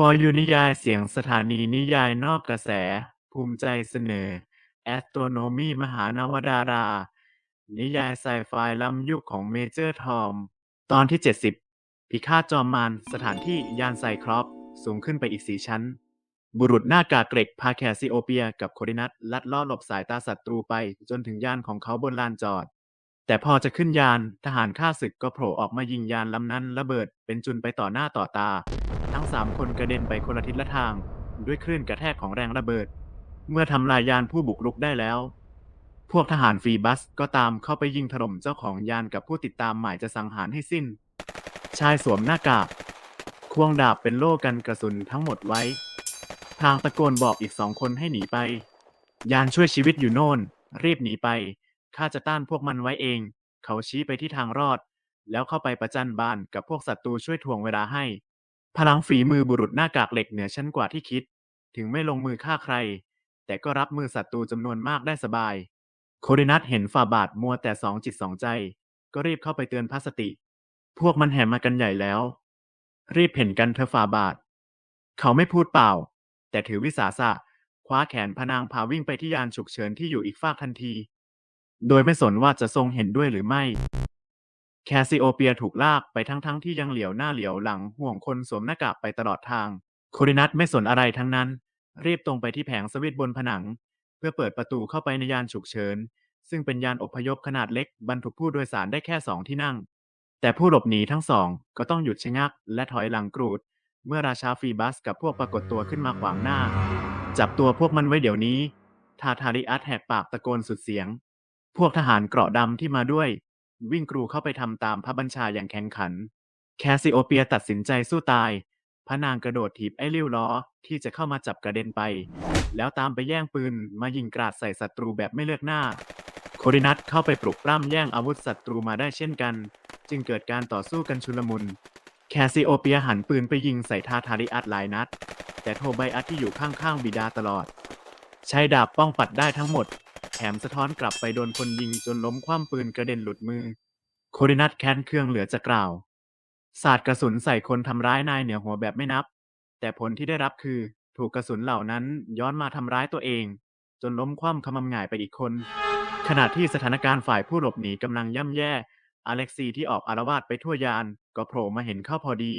For You นิยายเสียงสถานีนิยายนอกกระแส ภูมิใจเสนอ Astronomy มหานวดารา นิยายไซไฟล้ำยุคของเมเจอร์ทอม ตอนที่ 70 พิฆาตจอมมารสถานที่ยานไซครอป สูงขึ้นไปอีกสี่ชั้น บุรุษหน้ากากเกร็กพาแคซิโอเปียกับโคดินัทลัดล่อหลบสายตาศัตรูไปจนถึงยานของเขาบนลานจอด แต่พอจะขึ้นยานทหารข้าศึกก็โผล่ออกมายิงยานลำนั้นระเบิดเป็นจุนไปต่อหน้าต่อตา ทั้งสามคนกระเด็นไปคนละทิศละทาง ด้วยคลื่นกระแทกของแรงระเบิด เมื่อทำลายยานผู้บุกรุกได้แล้ว พวกทหารฟรีบัสก็ตามเข้าไปยิงถล่มเจ้าของยานกับผู้ติดตามหมายจะสังหารให้สิ้น ชายสวมหน้ากากควงดาบเป็นโล่กันกระสุนทั้งหมดไว้ ทางตะโกนบอกอีกสองคนให้หนีไป ยานช่วยชีวิตอยู่โน่น รีบหนีไปข้าจะต้านพวกมันไว้เอง เขาชี้ไปที่ทางรอด แล้วเข้าไปประจันบานกับพวกศัตรูช่วยทวงเวลาให้ พลังฝีมือบุรุษหน้ากากเหล็กเหนือชั้นกว่าที่คิด ถึงไม่ลงมือฆ่าใคร แต่ก็รับมือศัตรูจำนวนมากได้สบาย โคดินัทเห็นฝ่าบาทมัวแต่สองจิตสองใจ ก็รีบเข้าไปเตือนพระสติ พวกมันแห่มากันใหญ่แล้ว รีบเห็นกันเธอฝ่าบาท เขาไม่พูดเปล่า แต่ถือวิสาสะคว้าแขนพนางพาวิ่งไปที่ยานฉุกเฉินที่อยู่อีกฝากทันที โดยไม่สนว่าจะทรงเห็นด้วยหรือไม่ แคสซิโอเปียถูกลากไปทั้งๆทที่ยังเหลียวหน้าเหลียวหลังห่วงคนสวมหน้ากากไปตลอดทาง โคดินัทไม่สนอะไรทั้งนั้น รีบตรงไปที่แผงสวิตบนผนัง เพื่อเปิดประตูเข้าไปในยานฉุกเฉิน ซึ่งเป็นยานอพยพขนาดเล็กบรรทุกผู้โดยสารได้แค่สองที่นั่ง แต่ผู้หลบหนีทั้งสองก็ต้องหยุดชะงัก และถอยหลังกรูด เมื่อราชาฟีบัสกับพวกปรากฏตัวขึ้นมาขวางหน้า จับตัวพวกมันไว้เดี๋ยวนี้ ทาทาริอัสแหกปากตะโกนสุดเสียง พวกทหารเกราะดำที่มาด้วย วิ่งกรูเข้าไปทำตามพระบัญชาอย่างแข็งขัน แคสซิโอเปียตัดสินใจสู้ตาย พระนางกระโดดถีบไอ้ริ้วล้อที่จะเข้ามาจับกระเด็นไป แล้วตามไปแย่งปืนมายิงกราดใส่ศัตรูแบบไม่เลือกหน้า โคดินัทเข้าไปปลุกปล้ำแย่งอาวุธศัตรูมาได้เช่นกัน จึงเกิดการต่อสู้กันชุลมุน แคสซิโอเปียหันปืนไปยิงใส่ทาทาริอัสหลายนัด แต่โทไบอัสที่อยู่ข้างๆบิดาตลอด ใช้ดาบป้องปัดได้ทั้งหมด แถมสะท้อนกลับไปโดนคนยิงจนล้มคว่ำปืนกระเด็นหลุดมือ โคดินัทแค้นเครื่องเหลือจะกล่าว สาดกระสุนใส่คนทำร้ายนายเหนือหัวแบบไม่นับ แต่ผลที่ได้รับคือถูกกระสุนเหล่านั้นย้อนมาทำร้ายตัวเอง จนล้มคว่ำขมำหงายไปอีกคน ขณะที่สถานการณ์ฝ่ายผู้หลบหนีกำลังย่ำแย่ อเล็กซีที่ออกอารวาสไปทั่วยาน ก็โผล่มาเห็นเข้าพอดี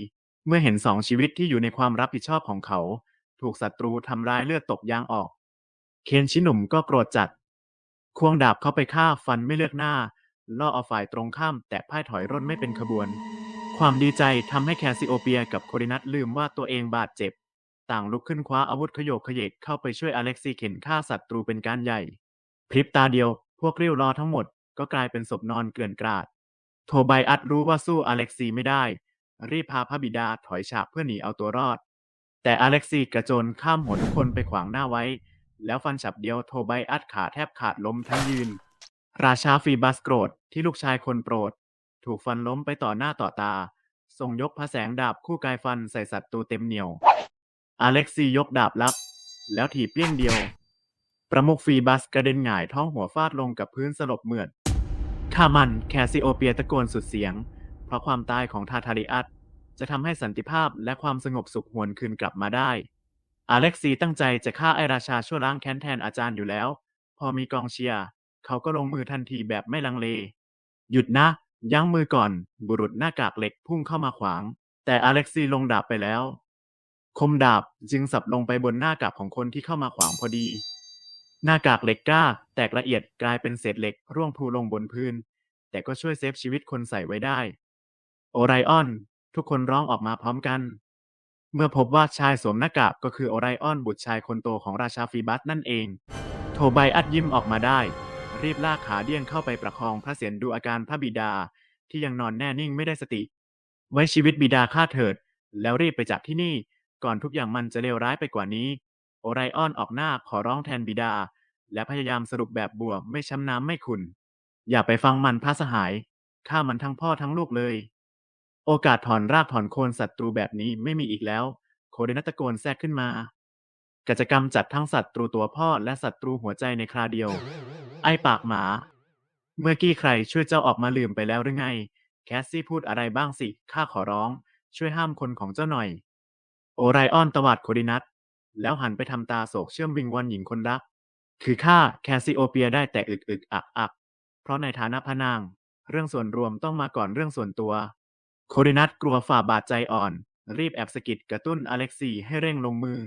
เมื่อเห็นสองชีวิตที่อยู่ในความรับผิดชอบของเขา ถูกศัตรูทำร้ายเลือดตกยางออก เคนชิหนุ่มก็โกรธจัด ควงดาบเข้าไปฆ่าฟันไม่เลือกหน้า ล่อเอาฝ่ายตรงข้าม แตกพ่ายถอยร่นไม่เป็นขบวน ความดีใจทำให้แคสซิโอเปียกับโคดินัทลืมว่าตัวเองบาดเจ็บ ต่างลุกขึ้นคว้าอาวุธขโยกขยเกเข้าไปช่วยอเล็กซีเข็นฆ่าศัตรูเป็นการใหญ่ พริบตาเดียว พวกรียวรอทั้งหมดก็กลายเป็นศพนอนเกลื่อนกราด โทไบอัสรู้ว่าสู้อเล็กซีไม่ได้ รีบพาพระบิดาถอยฉากเพื่อหนีเอาตัวรอด แต่อเล็กซีกระโจนข้ามหัวทุกคนไปขวางหน้าไว้ แล้วฟันฉับเดียวโทไบอัสขาแทบขาดล้มทั้งยืน ราชาฟีบัสโกรธที่ลูกชายคนโปรด ถูกฟันล้มไปต่อหน้าต่อตา ทรงยกพระแสงดาบคู่กายฟันใส่ศัตรูเต็มเหนียว อเล็กซียกดาบลับ แล้วถีบเปี้ยงเดียว ประมุขฟีบัสกระเด็นหงายท้องหัวฟาดลงกับพื้นสลบเหมือดข้ามันแคสซิโอเปียตะโกนสุดเสียง เพราะความตายของทาทาริอัสจะทำให้สันติภาพและความสงบสุขหวนคืนกลับมาได้ อเล็กซีตั้งใจจะฆ่าไอราชาชั่วล้างแค้นแทนอาจารย์อยู่แล้ว พอมีกองเชียร์เขาก็ลงมือทันทีแบบไม่ลังเล หยุดนะ ยั้งมือก่อน บุรุษหน้ากากเหล็กพุ่งเข้ามาขวาง แต่อเล็กซีลงดาบไปแล้ว คมดาบจึงสับลงไปบนหน้ากากของคนที่เข้ามาขวางพอดี หน้ากากเหล็กกล้า แตกละเอียดกลายเป็นเศษเหล็กร่วงพูลงบนพื้น แต่ก็ช่วยเซฟชีวิตคนใส่ไว้ได้ โอไรออน ทุกคนร้องออกมาพร้อมกัน เมื่อพบว่าชายสวมหน้ากากก็คือโอไรออนบุตรชายคนโตของราชาฟีบัสนั่นเอง โทไบอัดยิ้มออกมาได้ รีบลากขาเดี้ยงเข้าไปประคองพระเศียรดูอาการพระบิดา ที่ยังนอนแน่นิ่งไม่ได้สติ ไว้ชีวิตบิดาข้าเถิด แล้วรีบไปจากที่นี่ ก่อนทุกอย่างมันจะเลวร้ายไปกว่านี้ โอไรออนออกหน้าขอร้องแทนบิดา และพยายามสรุปแบบบวมไม่ช้ำน้ำไม่ขุนอย่าไปฟังมันพระสหายฆ่ามันทั้งพ่อทั้งลูกเลย โอกาสถอนรากถอนโคนศัตรูแบบนี้ไม่มีอีกแล้ว โคเดนัตตะโกนแทรกขึ้นมา กิจกรรมจัดทั้งศัตรูตัวพ่อและศัตรูหัวใจในคราเดียว ไอ้ปากหมา เมื่อกี้ใครช่วยเจ้าออกมาลืมไปแล้วหรือไง แคสซี่พูดอะไรบ้างสิ ข้าขอร้อง ช่วยห้ามคนของเจ้าหน่อย โอไรออนตวาดโคดินัสแล้วหันไปทำตาโศกเชื่อมวิงวอนหญิงคนรัก คือข้าแคสซิโอเปียได้แต่อึกอึกอักอักเพราะในฐานะพระนาง เรื่องส่วนรวมต้องมาก่อนเรื่องส่วนตัว โคดินัสกลัวฝ่าบาดใจอ่อน รีบแอบสะกิดกระตุ้นอเล็กซีให้เร่งลงมือ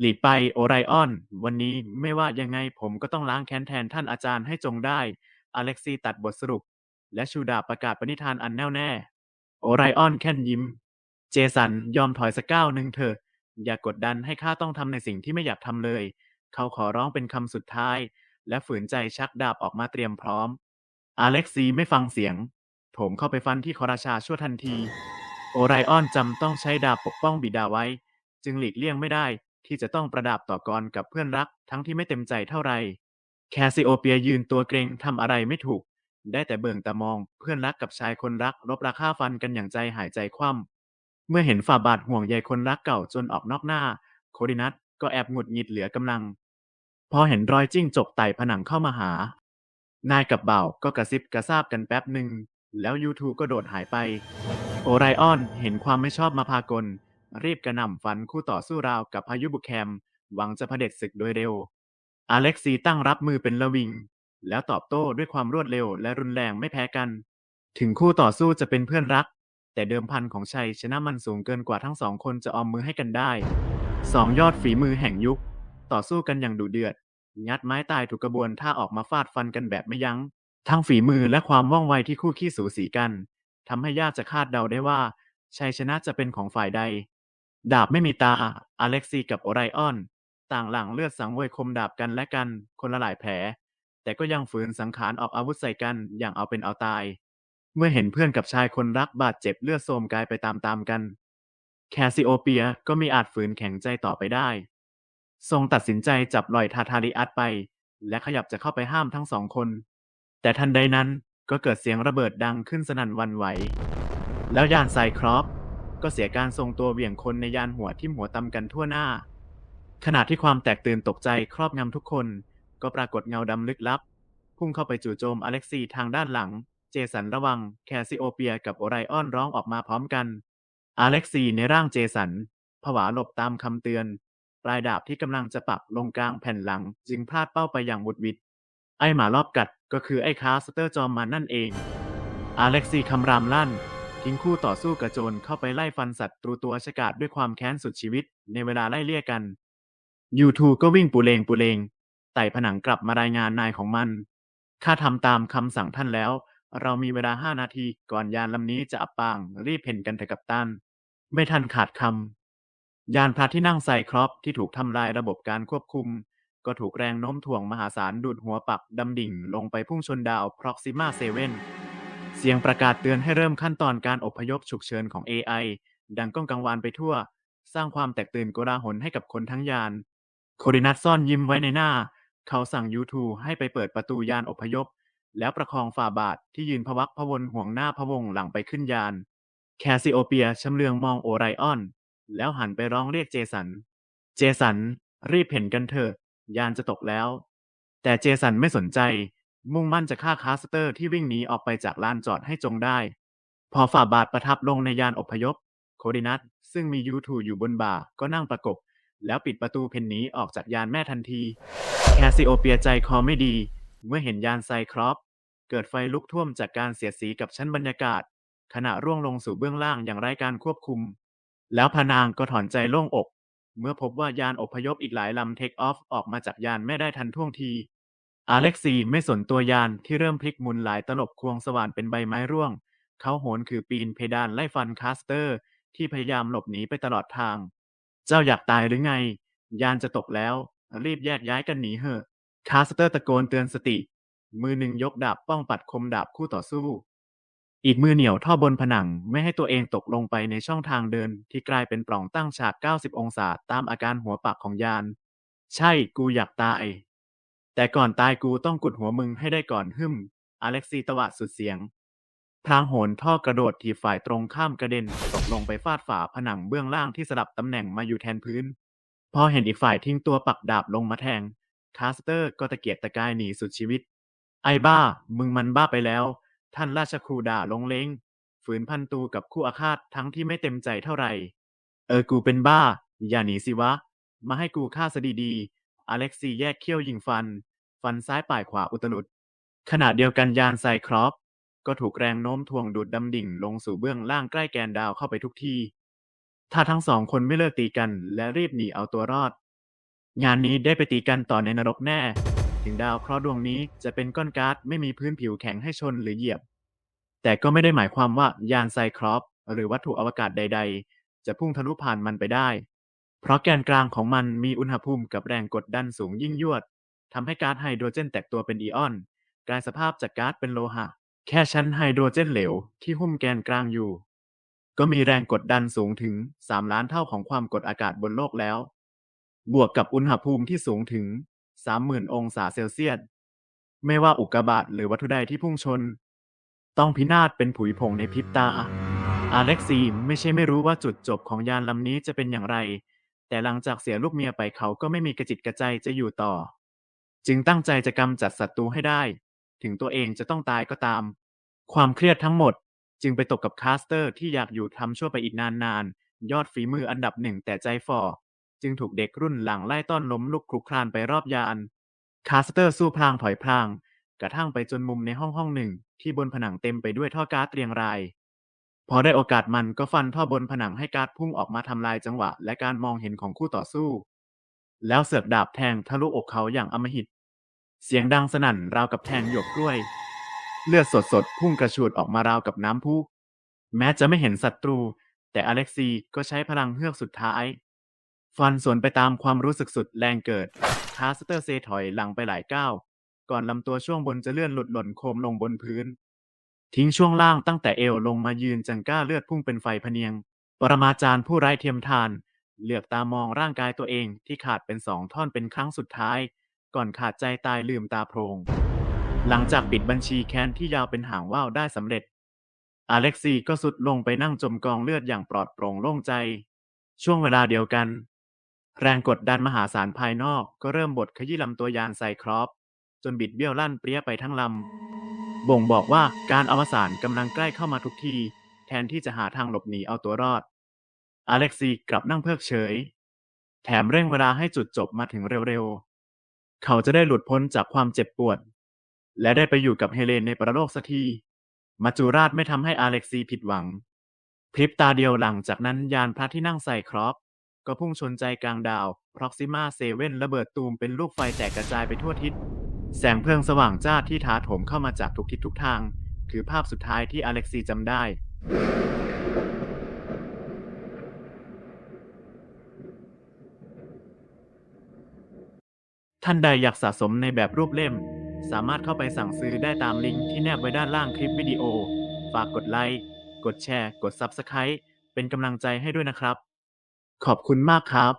หลีไปโอไรออน วันนี้ไม่ว่ายังไงผมก็ต้องล้างแค้นแทนท่านอาจารย์ให้จงได้ อเล็กซีตัดบทสรุป และชูดาประกาศปณิธานอันแน่วแน่ โอไรออนแค่นยิ้ม เจสันยอมถอยสักก้าวหนึ่งเถอะ อย่ากดดันให้ข้าต้องทำในสิ่งที่ไม่อยากทำเลย เขาขอร้องเป็นคำสุดท้าย และฝืนใจชักดาบออกมาเตรียมพร้อม อเล็กซีไม่ฟังเสียง ถมเข้าไปฟันที่คอราชาชั่วทันที โอไรออนจำต้องใช้ดาบปกป้องบิดาไว้ จึงหลีกเลี่ยงไม่ได้ที่จะต้องประดาบต่อกรกับเพื่อนรักทั้งที่ไม่เต็มใจเท่าไร แคสซิโอเปียยืนตัวเกรงทำอะไรไม่ถูก ได้แต่เบิ่งตามองเพื่อนรักกับชายคนรักรบราค่าฟันกันอย่างใจหายใจคว่ำเมื่อเห็นฝ่าบาทห่วงใยคนรักเก่าจนออกนอกหน้า โคดินัสก็แอบหงุดหงิดเหลือกำลัง พอเห็นรอยจิ้งจกไต่ผนังเข้ามาหา นายกับเบ่าก็กระซิบกระซาบกันแป๊บหนึ่ง แล้วยูทูก็โดดหายไป โอไรออนเห็นความไม่ชอบมาพากล รีบกระหน่ำฟันคู่ต่อสู้ราวกับพายุบุกแคม หวังจะเผด็จศึกโดยเร็ว อเล็กซีตั้งรับมือเป็นละวิง แล้วตอบโต้ด้วยความรวดเร็วและรุนแรงไม่แพ้กัน ถึงคู่ต่อสู้จะเป็นเพื่อนรัก แต่เดิมพันของชัยชนะมันสูงเกินกว่าทั้งสองคนจะออมมือให้กันได้สองยอดฝีมือแห่งยุค ต่อสู้กันอย่างดุเดือด งัดไม้ตายถูกกระบวนท่าออกมาฟาดฟันกันแบบไม่ยัง้ง ทั้งฝีมือและความว่องไวที่คู่ขี้สูสีกันทำให้ยากจะคาดเดาได้ว่า ชัยชนะจะเป็นของฝ่ายใด ดาบไม่มีตา อเล็กซีกับโอไรออน ต่างหลังเลือดสังเวยคมดาบกันและกันคนละหลายแผล แต่ก็ยังฝืนสังขารออกอาวุธใส่กันอย่างเอาเป็นเอาตาย เมื่อเห็นเพื่อนกับชายคนรักบาดเจ็บเลือดโทมกายไปตามๆกัน แคสซิโอเปียก็มีอาจฝืนแข็งใจต่อไปได้ ทรงตัดสินใจจับลอยทาทาริอัสไป และขยับจะเข้าไปห้ามทั้งสองคน แต่ทันใดนั้นก็เกิดเสียงระเบิดดังขึ้นสนั่นวันไหว แล้วยานไซครอปก็เสียการทรงตัวเหวี่ยงคนในยานหัวทิ่หัวตำกันทั่วหน้า ขณะที่ความแตกตื่นตกใจครอบงำทุกคน ก็ปรากฏเงาดำลึกลับ พุ่งเข้าไปจู่โจมอเล็กซีทางด้านหลัง เจสันระวัง แคสซิโอเปียกับโอไรออนร้องออกมาพร้อมกัน อเล็กซีในร่างเจสันผวาหลบตามคำเตือน ปลายดาบที่กำลังจะปักลงกลางแผ่นหลัง จึงพลาดเป้าไปอย่างบุดวิดไอหมารอบกัด ก็คือไอ้คาสเตอร์จอมมันนั่นเองอเล็กซีคำรามลั่น ทิ้งคู่ต่อสู้กระโจนเข้าไปไล่ฟันสัตว์ตรูตัวอชกาศด้วยความแค้นสุดชีวิตในเวลาไล่เลี่ยกันยูทูก็วิ่งปูเลงปูเลงไต่ผนังกลับมารายงานนายของมัน ข้าทำตามคำสั่งท่านแล้ว เรามีเวลาห้านาทีก่อนยานลำนี้จะอับปาง รีบเพ่นกันเถอะกับตันไม่ทันขาดคำยานพระที่นั่งใส่ครอปที่ถูกทำลายระบบการควบคุม ก็ถูกแรงโน้มถ่วงมหาศาลดูดหัวปักดำดิ่งลงไปพุ่งชนดาว Proxima 7 เสียงประกาศเตือนให้เริ่มขั้นตอนการอพยพฉุกเฉินของ AI ดังก้องกังวานไปทั่ว สร้างความแตกตื่นโกลาหลให้กับคนทั้งยาน โคดินัสซ่อนยิ้มไว้ในหน้า เขาสั่งยูทูให้ไปเปิดประตูยานอพยพ แล้วประคองฝ่าบาทที่ยืนพวักพะวนห่วงหน้าพะวงหลังไปขึ้นยาน แคสซิโอเปียชำเลืองมองโอไรออน แล้วหันไปร้องเรียกเจสัน เจสัน รีบเห็นกันเถอะ ยานจะตกแล้ว แต่เจสันไม่สนใจ มุ่งมั่นจะฆ่าคาสเตอร์ที่วิ่งหนีออกไปจากลานจอดให้จงได้ พอฝ่าบาทประทับลงในยานอพยพ โคดินัสซึ่งมียูทูอยู่บนบ่าก็นั่งประกบ แล้วปิดประตูเพนนีออกจากยานแม่ทันที แคสซิโอเปียใจคอไม่ดี เมื่อเห็นยานไซครอปเกิดไฟลุกท่วมจากการเสียดสีกับชั้นบรรยากาศ ขณะร่วงลงสู่เบื้องล่างอย่างไร้การควบคุม แล้วพนางก็ถอนใจโล่งอก เมื่อพบว่ายานอพยพอีกหลายลำเทคออฟออกมาจากยานไม่ได้ทันท่วงทีอเล็กซีไม่สนตัวยานที่เริ่มพลิกมุนหลายตลบควงสว่านเป็นใบไม้ร่วง เขาโหนคือปีนเพดานไล่ฟันคาสเตอร์ ที่พยายามหลบหนีไปตลอดทาง เจ้าอยากตายหรือไง ยานจะตกแล้ว รีบแยกย้ายกันหนีเหอะ คาสเตอร์ตะโกนเตือนสติ มือหนึ่งยกดาบป้องปัดคมดาบคู่ต่อสู้ อีกมือเหนี่ยวท่อบนผนังไม่ให้ตัวเองตกลงไปในช่องทางเดินที่กลายเป็นปล่องตั้งฉาก 90 องศาตามอาการหัวปักของยาน ใช่กูอยากตาย แต่ก่อนตายกูต้องกุดหัวมึงให้ได้ก่อนหึมอเล็กซีตวาดสุดเสียงพลางโหนท่อกระโดดถีบฝ่ายตรงข้ามกระเด็นตกลงไปฟาดฝาผนังเบื้องล่างที่สลับตำแหน่งมาอยู่แทนพื้น พอเห็นอีกฝ่ายทิ้งตัวปักดาบลงมาแทง คาสเตอร์ก็ตะเกียกตะกายหนีสุดชีวิต ไอ้บ้า มึงมันบ้าไปแล้ว ท่านราชครูด่าลงเล้ง ฝืนพันตูกับคู่อาฆาตทั้งที่ไม่เต็มใจเท่าไหร่ เออ กูเป็นบ้า อย่าหนีสิวะ มาให้กูฆ่าซะดีๆ อเล็กซีแยกเขี้ยวยิงฟัน ฟันซ้ายป่ายขวาอุตลุด ขณะเดียวกันยานไซครอปก็ถูกแรงโน้มถ่วงดูดดำดิ่งลงสู่เบื้องล่างใกล้แกนดาวเข้าไปทุกที ถ้าทั้งสองคนไม่เลิกตีกันและรีบหนีเอาตัวรอด งานนี้ได้ไปตีกันต่อในนรกแน่ ถึงดาวเคราะห์ดวงนี้จะเป็นก้อนก๊าซไม่มีพื้นผิวแข็งให้ชนหรือเหยียบ แต่ก็ไม่ได้หมายความว่ายานไซครอปหรือวัตถุอวกาศใด ๆ จะพุ่งทะลุผ่านมันไปได้ เพราะแกนกลางของมันมีอุณหภูมิกับแรงกดดันสูงยิ่งยวดทำให้ก๊าซไฮโดรเจนแตกตัวเป็นอีออนกลายสภาพจากก๊าซเป็นโลหะ แค่ชั้นไฮโดรเจนเหลวที่หุ้มแกนกลางอยู่ ก็มีแรงกดดันสูงถึง 3 ล้านเท่าของความกดอากาศบนโลกแล้ว บวกกับอุณหภูมิที่สูงถึง 30,000 องศาเซลเซียส ไม่ว่าอุกกาบาตหรือวัตถุใดที่พุ่งชน ต้องพินาศเป็นผุยผงในพริบตา อาเล็กซีไม่ใช่ไม่รู้ว่าจุดจบของยานลำนี้จะเป็นอย่างไร แต่หลังจากเสียลูกเมียไปเขาก็ไม่มีกระจิตกระใจจะอยู่ต่อ จึงตั้งใจจะกำจัดศัตรูให้ได้ ถึงตัวเองจะต้องตายก็ตาม ความเครียดทั้งหมดจึงไปตกกับคาสเตอร์ที่อยากอยู่ทำชั่วไปอีกนานๆ ยอดฝีมืออันดับหนึ่งแต่ใจฝ่อ จึงถูกเด็กรุ่นหลังไล่ต้อนล้มลุกคลุกคลานไปรอบยาน คาสเตอร์สู้พลางถอยพลาง กระทั่งไปจนมุมในห้องห้องหนึ่ง ที่บนผนังเต็มไปด้วยท่อก๊าซเรียงราย พอได้โอกาสมันก็ฟันท่อบนผนังให้ก๊าซพุ่งออกมาทำลายจังหวะ และการมองเห็นของคู่ต่อสู้ แล้วเสือกดาบแทงทะลุอกเขาอย่างอำมหิต เสียงดังสนั่นราวกับแทงหยวกกล้วย เลือดสดๆพุ่งกระฉูดออกมาราวกับน้ำพุแม้จะไม่เห็นศัตรู แต่อเล็กซีก็ใช้พลังเฮือกสุดท้าย ฟันสวนไปตามความรู้สึกสุดแรงเกิดคาสเตอร์เซถอยหลังไปหลายก้าว ก่อนลำตัวช่วงบนจะเลื่อนหลุดหล่นโคมลงบนพื้น ทิ้งช่วงล่างตั้งแต่เอวลงมายืนจังก้าเลือดพุ่งเป็นไฟพเนียง ปรมาจารย์ผู้ไร้เทียมทาน เหลือบตามองร่างกายตัวเองที่ขาดเป็นสองท่อนเป็นครั้งสุดท้าย ก่อนขาดใจตายลืมตาโพรง หลังจากปิดบัญชีแค้นที่ยาวเป็นหางว่าวได้สำเร็จ อเล็กซีก็สุดลงไปนั่งจมกองเลือดอย่างปลอดโปร่งโล่งใจ ช่วงเวลาเดียวกัน แรงกดดันมหาศาลภายนอกก็เริ่มบดขยี้ลำตัวยานไซครอป จนบิดเบี้ยวลั่นเปรี้ยไปทั้งลำ บ่งบอกว่าการอวสานกำลังใกล้เข้ามาทุกที แทนที่จะหาทางหลบหนีเอาตัวรอด อเล็กซีกลับนั่งเพิกเฉย แถมเร่งเวลาให้จุดจบมาถึงเร็วๆ เขาจะได้หลุดพ้นจากความเจ็บปวด และได้ไปอยู่กับเฮเลนในประโลกสักทีมัจจุราชไม่ทำให้อเล็กซีผิดหวัง พริบตาเดียวหลังจากนั้นยานพระที่นั่งใส่ครอป ก็พุ่งชนใจกลางดาว Proxima 7ระเบิดตูมเป็นลูกไฟแตกกระจายไปทั่วทิศ แสงเพลิงสว่างจ้าที่ถาโถมเข้ามาจากทุกทิศทุกทาง คือภาพสุดท้ายที่อเล็กซีจำได้ท่านใดอยากสะสมในแบบรูปเล่ม สามารถเข้าไปสั่งซื้อได้ตามลิงก์ที่แนบไว้ด้านล่างคลิปวิดีโอ ฝากกดไลค์ กดแชร์ กด Subscribe เป็นกำลังใจให้ด้วยนะครับ ขอบคุณมากครับ